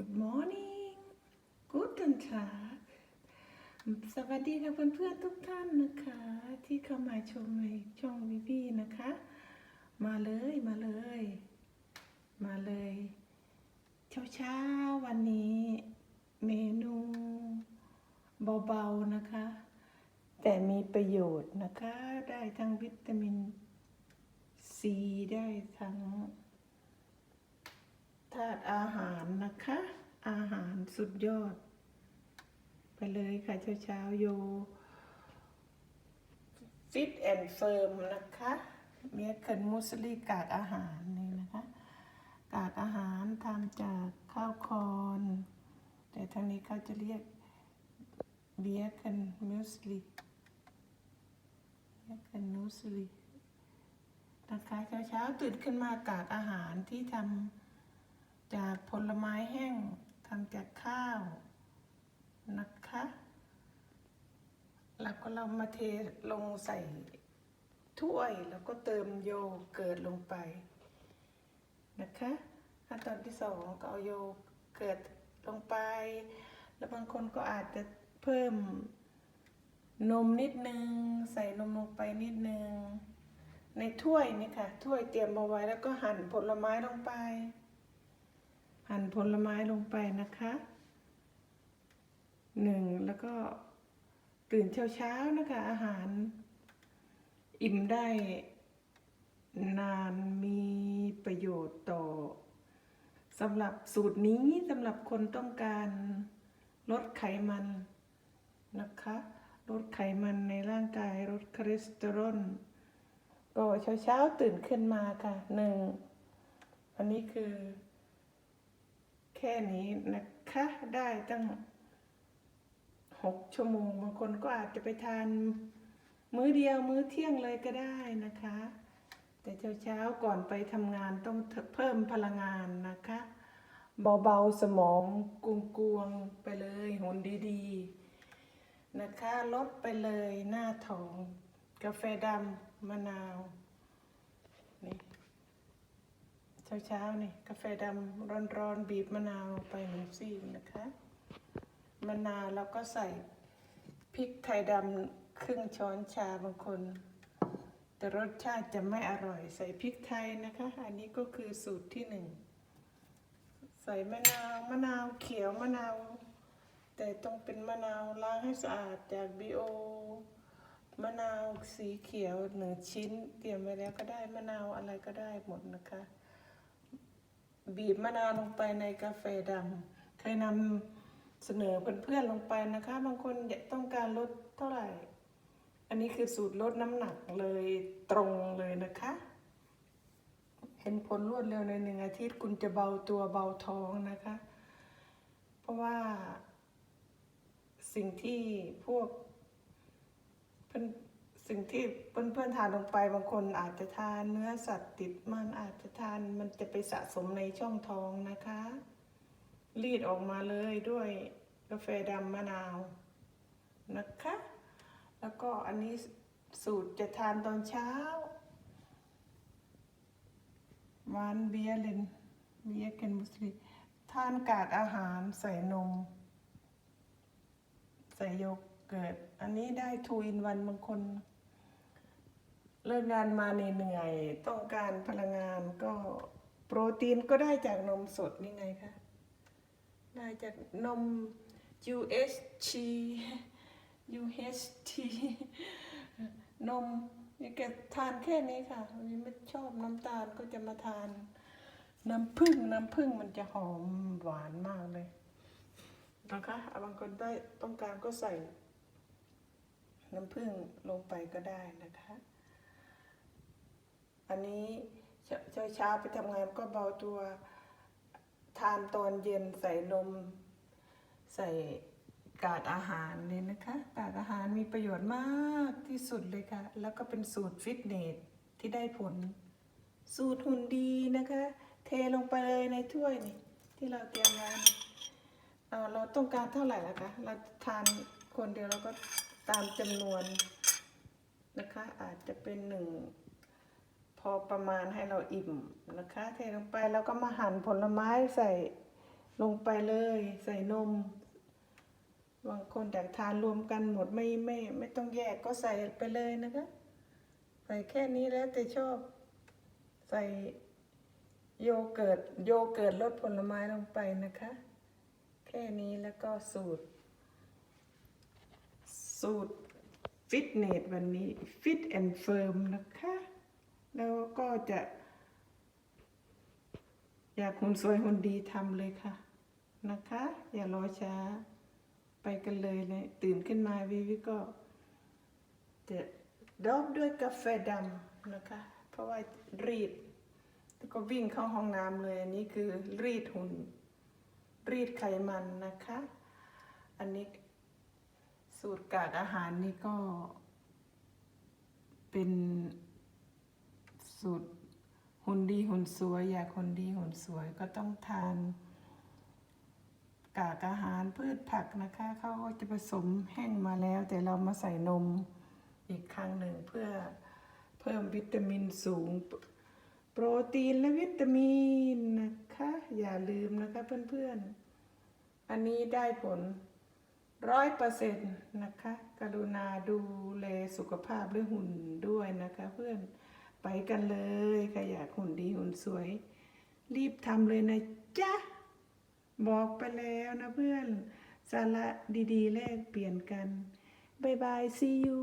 Good morning Guten Tag สวัสดีค่ะเพื่อนๆทุกท่านนะคะ ที่เข้ามาชมในช่องวิวีนะคะ มาเลยมาเลย มาเลย เช้าๆวันนี้เมนูเบาๆนะคะ แต่มีประโยชน์นะคะ ได้ทั้งวิตามินซีได้ทั้ง ธาตุอาหารนะคะ อาหารสุดยอด ไปเลยค่ะเช้าเช้าๆโยฟิตแอนด์เฟิร์มนะคะเมียเคินมุสลีกากอาหารนี่นะคะ กากอาหารทำจากข้าวคอน แต่ทางนี้เขาจะเรียกเบียเคินมุสลีเบียเคินมุสลีนะคะเช้าเช้าๆตื่นขึ้นมากากอาหารที่ทำ จากผลไม้แห้งทำจากข้าวนะคะ แล้วก็เรามาเทลงใส่ถ้วยแล้วก็เติมโยเกิร์ตลงไปนะคะขั้นตอนที่สองก็เอาโยเกิร์ตลงไป แล้วบางคนก็อาจจะเพิ่มนมนิดนึง ใส่นมลงไปนิดนึง ในถ้วยนี่ค่ะถ้วยเตรียมเอาไว้แล้วก็หั่นผลไม้ลงไป หั่นผลไม้ลงไปนะคะหนึ่งแล้วก็ตื่นเช้าๆนะคะ อาหารอิ่มได้นานมีประโยชน์ต่อสำหรับสูตรนี้สำหรับคนต้องการลดไขมันนะคะ ลดไขมันในร่างกายลดคอเลสเตอรอลก็เช้าๆตื่นขึ้นมาค่ะหนึ่งอันนี้คือ แค่นี้นะคะ ได้ตั้งหกชั่วโมง บางคนก็อาจจะไปทาน มื้อเดียวมื้อเที่ยงเลยก็ได้นะคะ แต่เช้าๆก่อนไปทำงานต้องเพิ่มพลังงานนะคะ เบาๆสมองกวงๆไปเลยหุ่นดีๆ นะคะ ลดไปเลยหน้าท้อง กาแฟดำมะนาว นี่ เช้าๆนี่กาแฟดำร้อนๆ บีบมะนาวลงไปหนึ่งซีกนะคะมะนาวแล้วก็ใส่พริกไทยดำครึ่งช้อนชาบางคน แต่รสชาติจะไม่อร่อย ใส่พริกไทยนะคะ อันนี้ก็คือสูตรที่หนึ่งใส่มะนาวมะนาวเขียวมะนาว แต่ต้องเป็นมะนาวล้างให้สะอาดจากบีโอมะนาวสีเขียวหนึ่งชิ้น เตรียมไว้แล้วก็ได้มะนาวอะไรก็ได้หมดนะคะ บีบมะนาวลงไปในกาแฟดำเคยนำเสนอเพื่อนๆลงไปนะคะ บางคนต้องการลดเท่าไหร่ อันนี้คือสูตรลดน้ำหนักเลยตรงเลยนะคะ เห็นผลรวดเร็วในหนึ่งอาทิตย์คุณจะเบาตัวเบาท้องนะคะ เพราะว่าสิ่งที่พวกเพื่อน สิ่งที่เพื่อนๆทานลงไปบางคนอาจจะทานเนื้อสัตว์ติดมันอาจจะทานมันจะไปสะสมในช่องท้องนะคะ รีดออกมาเลยด้วยกาแฟดำมะนาวนะคะ แล้วก็อันนี้สูตรจะทานตอนเช้าวานเบียร์เลนเบียร์เกนมุสลีทานกากอาหารใส่นม ใส่โยเกิร์ตอันนี้ได้ทูอินวันบางคน เลิกงานมาเหนื่อยต้องการพลังงานก็โปรตีนก็ได้จากนมสดนี่ไงคะได้จากนม UHT UHT นมนี่แกทานแค่นี้ค่ะวันนี้ไม่ชอบน้ำตาลก็จะมาทาน น้ำผึ้งน้ำผึ้งมันจะหอมหวานมากเลยนะคะบางคนได้ต้องการก็ใส่ น้ำผึ้งลงไปก็ได้นะคะ อันนี้เช้าเช้าไปทำงานก็เบาตัวทานตอนเย็นใส่นม ใส่กากอาหารเลยนะคะ กากอาหารมีประโยชน์มากที่สุดเลยค่ะ แล้วก็เป็นสูตรฟิตเนสที่ได้ผล สูตรหุ่นดีนะคะ เทลงไปเลยในถ้วยนี่ที่เราเตรียมไว้เราต้องการเท่าไหร่ละคะเราทานคนเดียวเราก็ตามจำนวนนะคะ อาจจะเป็นหนึ่ง พอประมาณให้เราอิ่มนะคะเทลงไปแล้วก็มาหั่นผลไม้ใส่ลงไปเลย ใส่นมบางคนอยากทานรวมกันหมดไม่ไม่ไม่ต้องแยกก็ใส่ไปเลยนะคะ ใส่แค่นี้แล้วแต่ชอบใส่โยเกิร์ตโยเกิร์ตรสผลไม้ลงไปนะคะ แค่นี้แล้วก็สูตร สูตรฟิตเนสวันนี้ฟิตแอนด์เฟิร์มนะคะ แล้วก็จะ อยากหุ่นสวยหุ่นดีทำเลยค่ะ นะคะ อย่ารอช้าไปกันเลยเลยตื่นขึ้นมาวิวิก็ จะดอบด้วยกาแฟดำนะคะ เพราะว่ารีด แล้วก็วิ่งเข้าห้องน้ำเลยอันนี้คือรีดหุ่น รีดไขมันนะคะ อันนี้สูตรกากอาหารนี่ก็เป็น สูตรหุ่นดีหุ่นสวย อยากหุ่นดีหุ่นสวยก็ต้องทาน กากอาหารพืชผักนะคะเขาก็จะผสมแห้งมาแล้ว แต่เรามาใส่นมอีกครั้งหนึ่งเพื่อเพิ่มวิตามินสูง โปรตีนและวิตามินนะคะ อย่าลืมนะคะเพื่อนๆ อันนี้ได้ผลร้อยเปอร์เซ็นต์นะคะ กรุณาดูแลสุขภาพหรือหุ่นด้วยนะคะเพื่อน ไปกันเลยใครอยากหุ่นดีหุ่นสวย รีบทำเลยนะจ๊ะ บอกไปแล้วนะเพื่อน สาระดีๆ แลกเปลี่ยนกันบายบาย see you